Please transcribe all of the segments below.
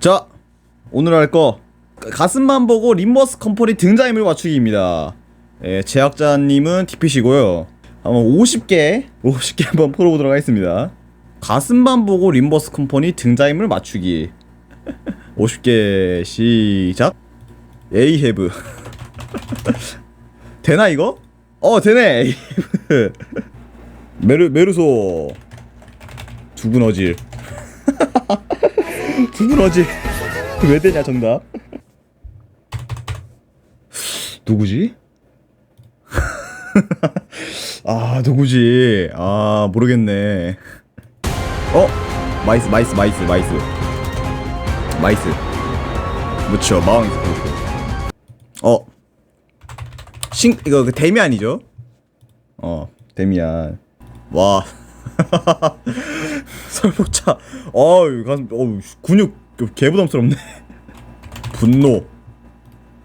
자, 오늘 할 거 가슴만 보고 림버스 컴퍼니 등장인물 맞추기입니다. 예, 제작자님은 DP시고요. 한번 50개, 50개 한번 풀어보도록 하겠습니다. 가슴만 보고 림버스 컴퍼니 등장인물 맞추기. 50개 시작. 에이 헤브. 되나 이거? 어 되네. 메르 메르소. 두근 어질. 어질. 왜 되냐 정답? 누구지? 아 누구지? 아 모르겠네. 어 마이스 마이스 마이스 마이스 마이스. 그렇죠 마왕이스 어. 신 이거 그 데미안이죠? 어 데미안. 와. 설복차. 어우 가슴 어우 근육 개부담스럽네. 분노.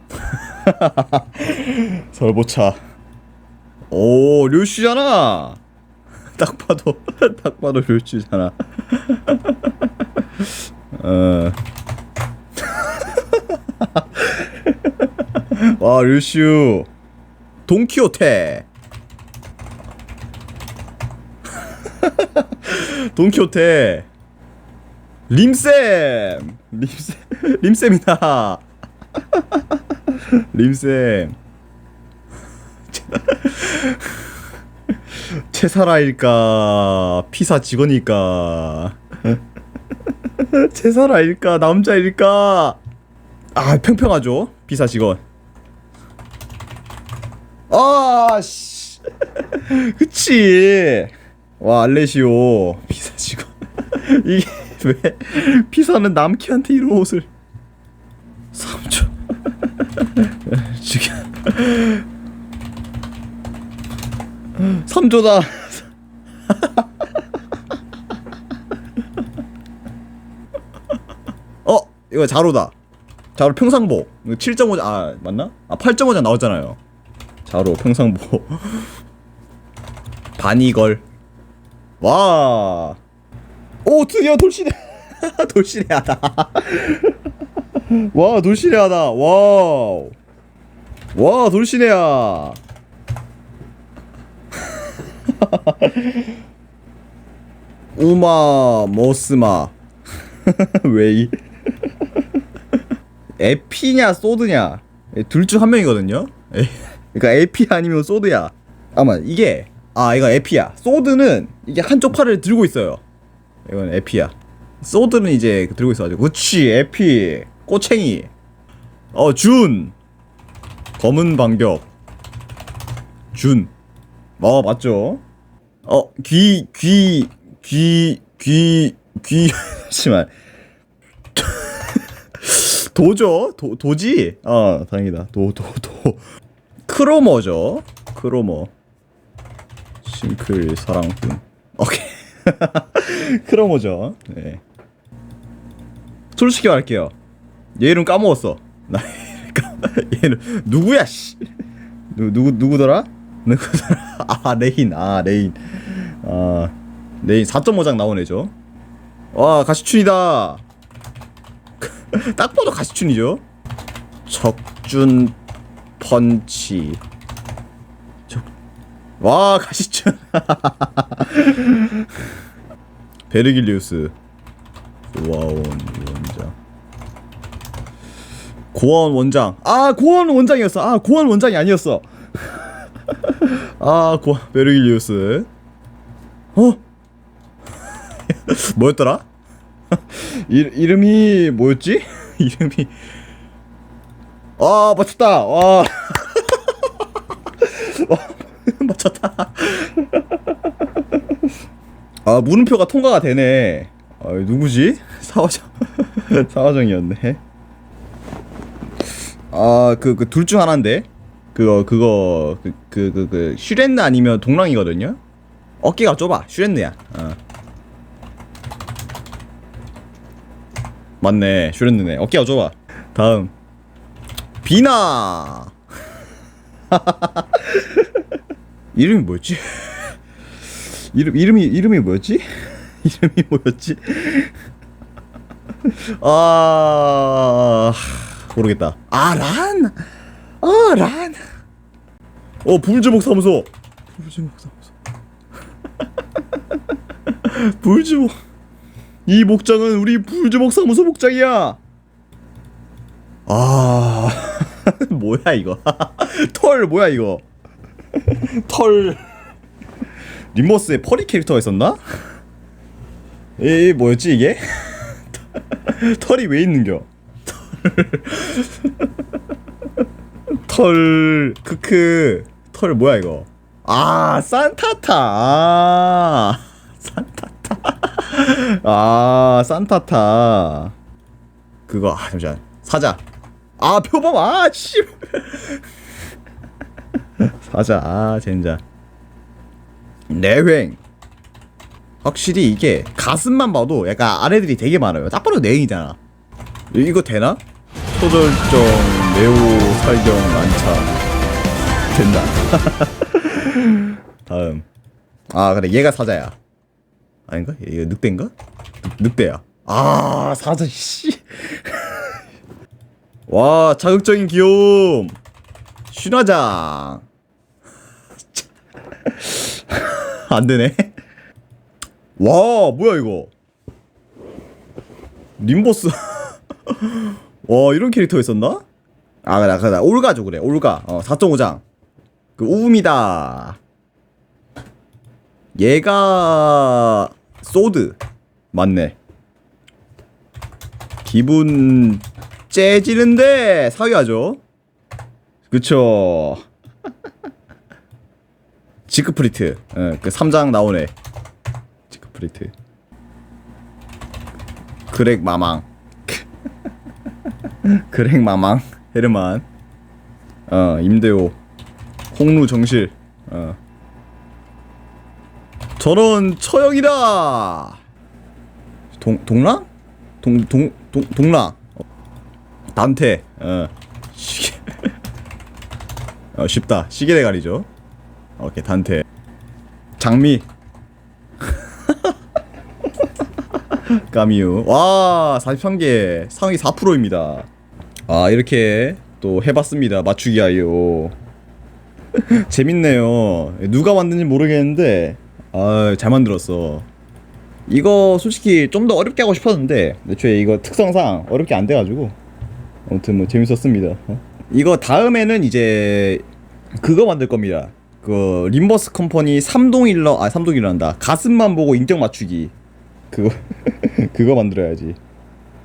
설보차. 오, 류슈잖아. 딱 봐도 딱 봐도 류슈잖아. 어. 와, 류슈. 돈키호테. 돈키호테. 림쌤. 림쌤. 림쌤이다. 림쌤. 채사라일까? 피사 직원일까? 채사라일까? 남자일까? 아 평평하죠? 피사 직원. 아씨. 그치? 와 알레시오. 직원 이게 왜 피사는 남키한테 이런 옷을 3초 지금 3조다. 어 이거 자로다. 자로 평상복 7.5장 아 맞나? 아 8.5장 나왔잖아요. 자로 평상복 반이걸. 와 오 드디어 돌시대 돌시대하다. 와 돌시내하다. 와우. 와 돌시내야. 우마 머스마. 웨이? 에피냐 소드냐? 둘 중 한 명이거든요. 에, 그러니까 에피 아니면 소드야. 아마 이게 아 이거 에피야. 소드는 이게 한쪽 팔을 들고 있어요 이건 에피야. 소드는 이제 들고 있어가지고. 그치 에피 꼬챙이. 어 준. 검은 반격 준 어 맞죠? 어 귀 귀 귀 귀 귀. 잠시만. 도죠? 도 도지? 어 다행이다. 도 도 도. 크로머죠? 크로머. 싱클 사랑꾼. 오케이 크로머죠. 네. 솔직히 말할게요. 얘 이름 까먹었어. 나 까- 얘는 누구야 씨. 누, 누구 누구더라? 누구더라? 아 레인. 아 레인. 아 레인. 4.5장 나온 애죠. 와 가시춘이다. 딱 봐도 가시춘이죠. 적준 펀치. 적... 와 가시춘 베르길리우스. 고아원 원장. 고아원 원장. 아 고아원 원장이었어. 아 고아원 원장이 아니었어. 아고 베르길리우스. 어? 뭐였더라? 이, 이름이 뭐였지? 이름이. 아 맞췄다. 와. 와, 맞췄다 아 물음표가 통과가 되네. 아 누구지? 사화정 사화정이었네. 아그 그 둘 중 하나인데? 그거 그거 그 그 그 그 슈렌느 아니면 동랑이거든요? 어깨가 좁아. 슈렌느야. 어. 맞네. 슈렌느네. 어깨가 좁아. 다음. 비나. 이름이 뭐였지 이름 이름이 이름이 뭐였지 이름이 뭐였지 아 모르겠다. 아 란. 아 란. 어 불주목 사무소. 불주목 사무소. 불주목. 이 목장은 우리 불주목 사무소 목장이야. 아 뭐야 이거? 털 뭐야 이거? 털. 림버스에 퍼리 캐릭터가 있었나? 이 뭐였지 이게? 털이 왜 있는겨? 털 크크 털 뭐야 이거? 아 산타타 아 산타타 아 산타타 그거 아 잠시만 사자 아 표범 아씨 사자 아 젠자 내횡 확실히 이게 가슴만 봐도 약간 아래들이 되게 많아요. 딱 봐도 내행이잖아. 이거 되나? 초절정, 매우 살경, 안차. 된다. 다음. 아 그래 얘가 사자야. 아닌가? 얘가 늑대인가? 늑, 대야아 사자 씨. 와 자극적인 귀여움. 신화장. 안 되네. 와 뭐야 이거? 림보스. 와 이런 캐릭터 있었나? 아 그래 그래. 올가죠 그래. 올가. 어 4.5장. 그 우음이다. 얘가 소드. 맞네. 기분 째지는데 사귀하죠. 그쵸 지크프리트. 어, 그 3장 나오네. 지크프리트. 그렉 마망. 그렉 마망 헤르만. 어 임대호. 홍루 정실. 어. 저런 처형이다! 동 동랑 동 동 동 동랑 어. 단테. 어. 시계. 어 쉽다. 시계 대가리죠 오케이 단테. 장미. 까미유. 와 43개. 상위 4%입니다. 아 이렇게 또 해봤습니다. 맞추기 아이요 재밌네요. 누가 만든지 모르겠는데 아잘 만들었어. 이거 솔직히 좀 더 어렵게 하고 싶었는데 애초에 이거 특성상 어렵게 안 돼가지고. 아무튼 뭐 재밌었습니다. 어? 이거 다음에는 이제 그거 만들 겁니다 그 림버스 컴퍼니 삼동일러 아 삼동일러한다. 가슴만 보고 인격 맞추기. 그거 그거 만들어야지